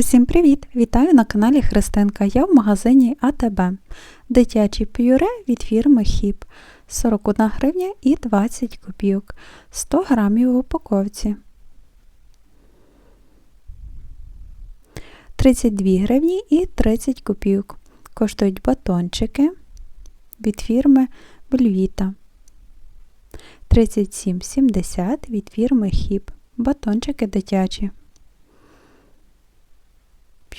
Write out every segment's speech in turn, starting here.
Усім привіт! Вітаю на каналі Христинка. Я в магазині АТБ. Дитячі пюре від фірми Хіп 41 гривня і 20 копійок, 100 грамів в упаковці. 32 гривні і 30 копійок. Коштують батончики від фірми Бельвіта. 37,70 від фірми Хіп. Батончики дитячі.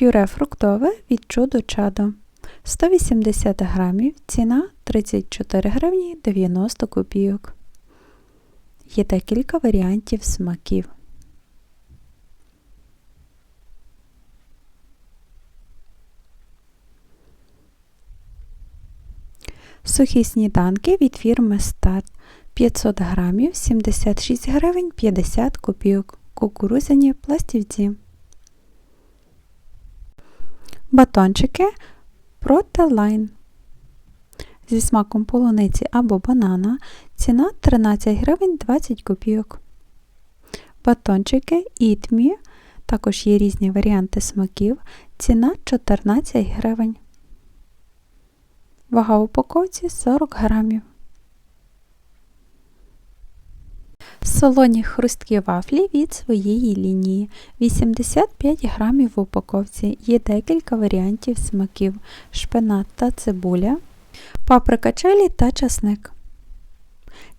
Пюре фруктове від чудо чадо 180 грамів, ціна 34 гривні 90 копійок. Є декілька варіантів смаків. Сухі сніданки від фірми Старт 500 грамів 76 гривень 50 копійок. Кукурузяні пластівці. Батончики Протелайн зі смаком полуниці або банана. Ціна 13 гривень 20 копійок. Батончики Ітмі. Також є різні варіанти смаків. Ціна 14 гривень. Вага упаковці 40 грамів. Солоні хрусткі вафлі від своєї лінії 85 грамів в упаковці. Є декілька варіантів смаків: шпинат та цибуля, паприка челі та часник.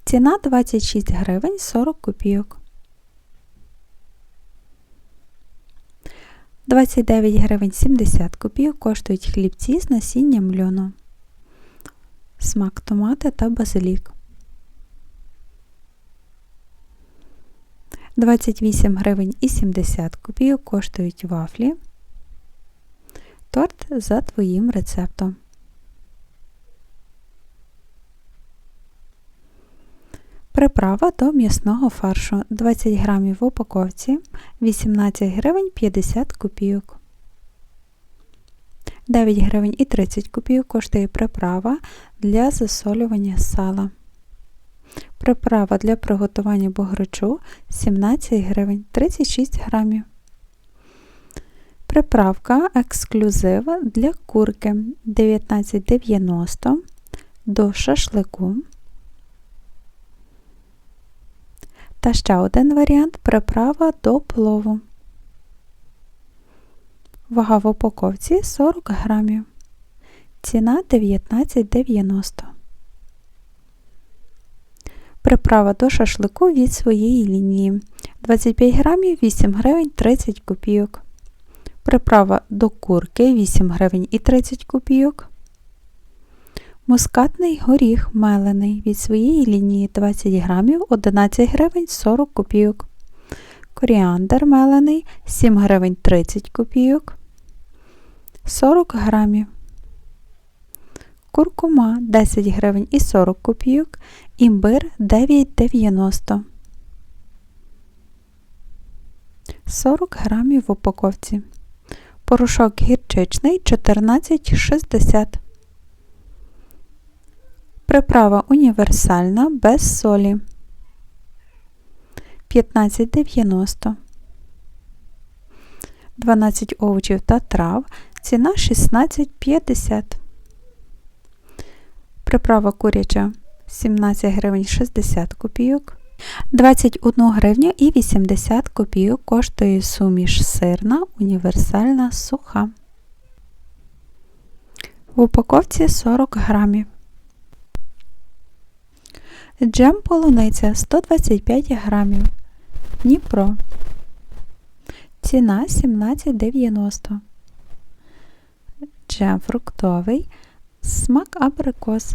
Ціна 26 гривень 40 копійок. 29 гривень 70 копійок коштують хлібці з насінням льону, смак томати та базилік. 28 гривень і 70 копійок коштують вафлі. Торт за твоїм рецептом. Приправа до м'ясного фаршу 20 грамів в упаковці 18 гривень 50 копійок. 9 гривень і 30 копійок коштує приправа для засолювання сала. Приправа для приготування бограчу 17 гривень 36 грамів. Приправка ексклюзив для курки 19,90 до шашлику. Та ще один варіант приправа до плову. Вага в упаковці 40 грамів. Ціна 19,90 Приправа до шашлику від своєї лінії 25 грамів 8 гривень 30 копійок. Приправа до курки 8 гривень і 30 копійок. Мускатний горіх мелений від своєї лінії 20 грамів 11 гривень 40 копійок. Коріандр мелений 7 гривень 30 копійок. 40 грамів. Куркума 10 гривень і 40 копійок. Імбир 9,90. 40 грамів в упаковці. Порошок гірчичний 14,60. Приправа універсальна без солі 15,90. 12 овочів та трав. Ціна 16,50. Приправа куряча 17 гривень 60 копійок. 21 гривню і 80 копійок коштує суміш сирна універсальна суха. В упаковці 40 грамів. Джем полуниця 125 грамів. Дніпро. Ціна 17,90. Джем фруктовий. Смак абрикос.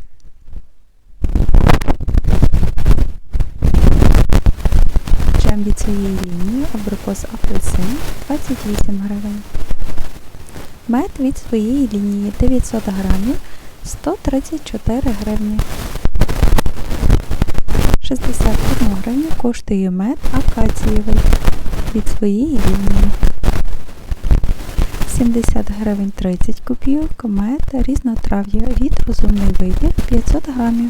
Джем від цієї лінії абрикос апельсин 28 гривень. Мед від своєї лінії 900 грамів 134 гривні. 61 гривню коштує мед акацієвий від своєї лінії. 70 гривень 30 копійок, мед різнотрав'я від розумний вибір 500 грамів.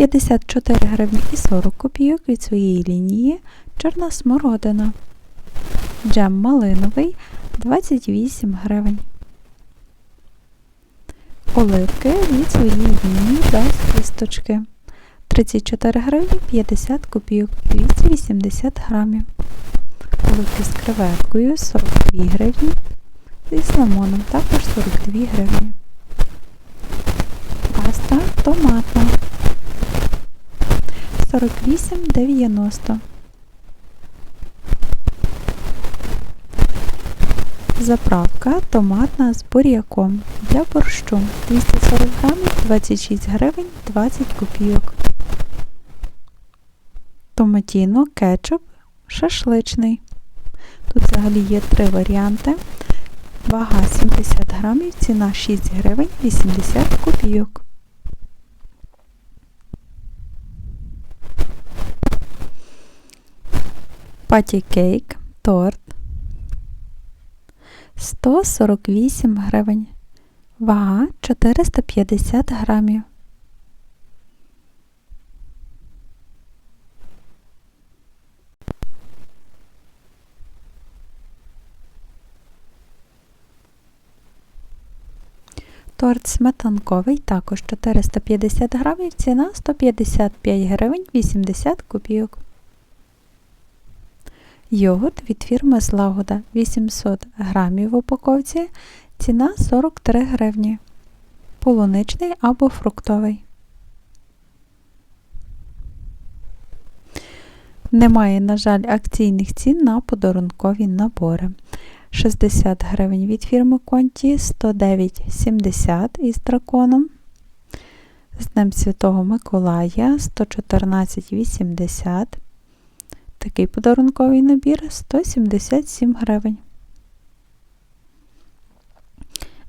54 гривні і 40 копійок від своєї лінії чорна смородина. Джем малиновий 28 гривень. Оливки від своєї лінії без кісточки 34 гривні 50 копійок 280 грамів. Оливки з креветкою 42 гривні. І з лимоном також 42 гривні. Паста томатна 48,90. Заправка томатна з буряком для борщу 240 грамів 26 гривень 20 копійок. Томатіно, кетчуп, шашличний. Тут взагалі є три варіанти. Вага 70 грамів, ціна 6 гривень 80 копійок. Паті кейк, торт 148 гривень. Вага 450 грамів. Торт сметанковий також 450 грамів, ціна 155 гривень 80 копійок. Йогурт від фірми Злагода 800 грамів в упаковці, ціна 43 гривні. Полуничний або фруктовий. Немає, на жаль, акційних цін на подарункові набори. 60 гривень від фірми Конті, 109,70 із драконом. З Днем Святого Миколая 114,80. Такий подарунковий набір 177 гривень.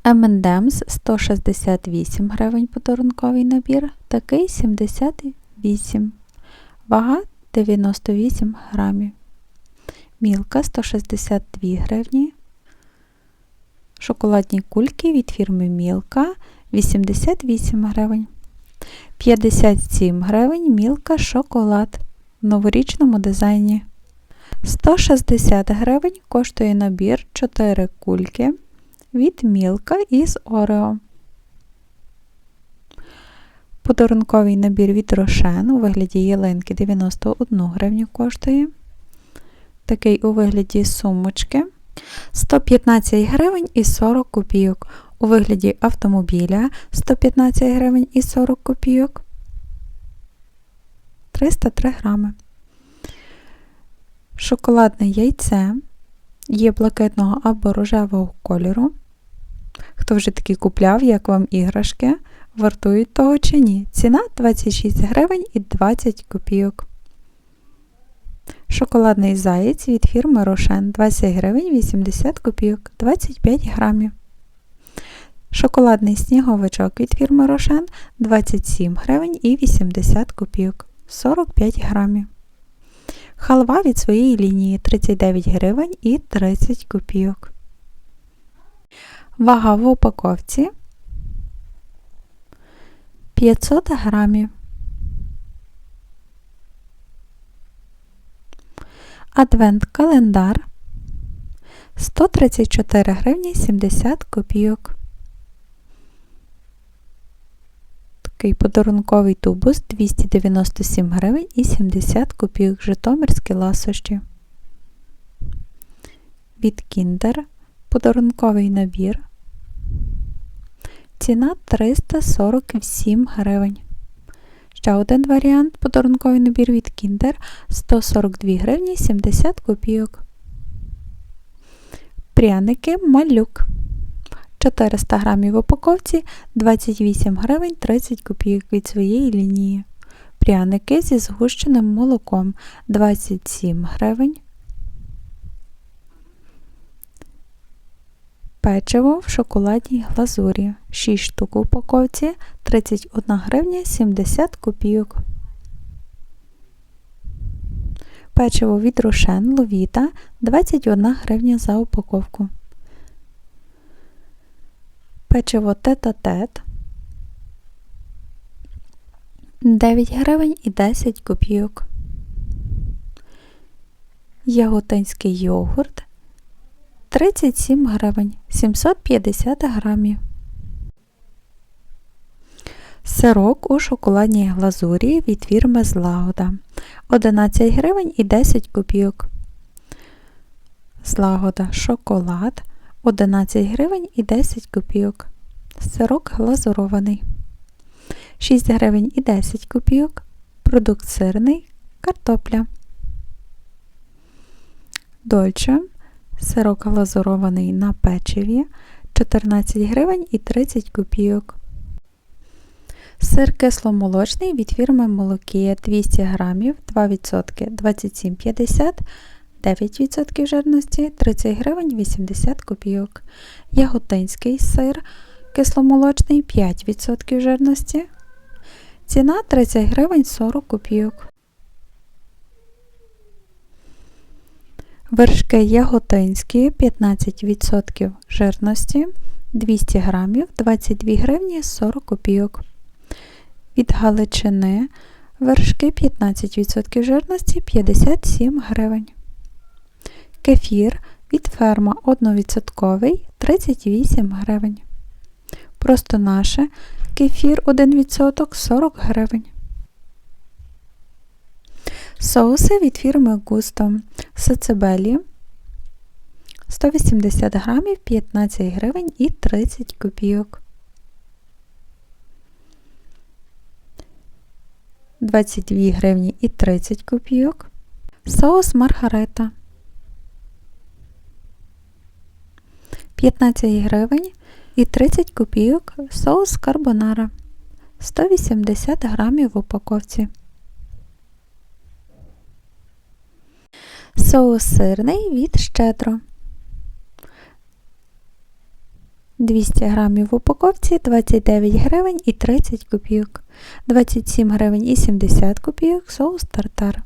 M&M's 168 гривень подарунковий набір, такий 78. Вага 98 грамів. Мілка 162 гривні. Шоколадні кульки від фірми Мілка 88 гривень. 57 гривень мілка шоколад в новорічному дизайні. 160 гривень коштує набір 4 кульки від Мілка із Орео. Подарунковий набір від Рошен у вигляді ялинки 91 гривню коштує. Такий у вигляді сумочки 115 гривень і 40 копійок. У вигляді автомобіля 115 гривень і 40 копійок. 303 грами. Шоколадне яйце є блакитного або рожевого кольору. Хто вже таки купляв, як вам іграшки, вартують того чи ні. Ціна 26 гривень і 20 копійок. Шоколадний заєць від фірми Рошен 20 гривень 80 копійок 25 грамів. Шоколадний сніговичок від фірми Рошен 27 гривень і 80 копійок 45 грамів. Халва від своєї лінії 39 гривень і 30 копійок. Вага в упаковці 500 грамів. Адвент-календар 134 гривні 70 копійок. Такий подарунковий тубус 297 гривень і 70 копійок Житомирські ласощі. Від Kinder подарунковий набір. Ціна 347 гривень. Ще один варіант подарунковий набір від Kinder 142 гривні 70 копійок. Пряники малюк. 400 грамів в упаковці 28 гривень 30 копійок від своєї лінії. Пряники зі згущеним молоком 27 гривень. Печиво в шоколадній глазурі 6 штук в упаковці 31 гривня 70 копійок. Печиво від Рошен Ловіта 21 гривня за упаковку. Печиво тет-а-тет 9 гривень і 10 копійок. Яготинський йогурт 37 гривень 750 грамів. Сирок у шоколадній глазурі від фірми Злагода 11 гривень і 10 копійок. Злагода шоколад 11 гривень і 10 копійок. Сирок глазурований 6 гривень і 10 копійок. Продукт сирний картопля. Дольче сирок глазурований на печиві 14 гривень і 30 копійок. Сир кисломолочний від фірми Молокія 200 грамів 2% 27,50 9% жирності 30 гривень 80 копійок. Яготинський сир кисломолочний 5% жирності. Ціна 30 гривень 40 копійок. Вершки яготинські 15% жирності 200 грамів 22 гривні 40 копійок. Від Галичини вершки 15% жирності 57 гривень. Кефір від ферма 1% 38 гривень. Просто наше кефір 1% 40 гривень. Соуси від фірми Густо Сацебелі 180 грамів 15 гривень і 30 копійок. 22 гривні і 30 копійок. Соус Маргарета 15 гривень і 30 копійок. Соус карбонара 180 грамів в упаковці. Соус сирний від щедро. 200 грамів в упаковці 29 гривень і 30 копійок, 27 гривень і 70 копійок соус тартар.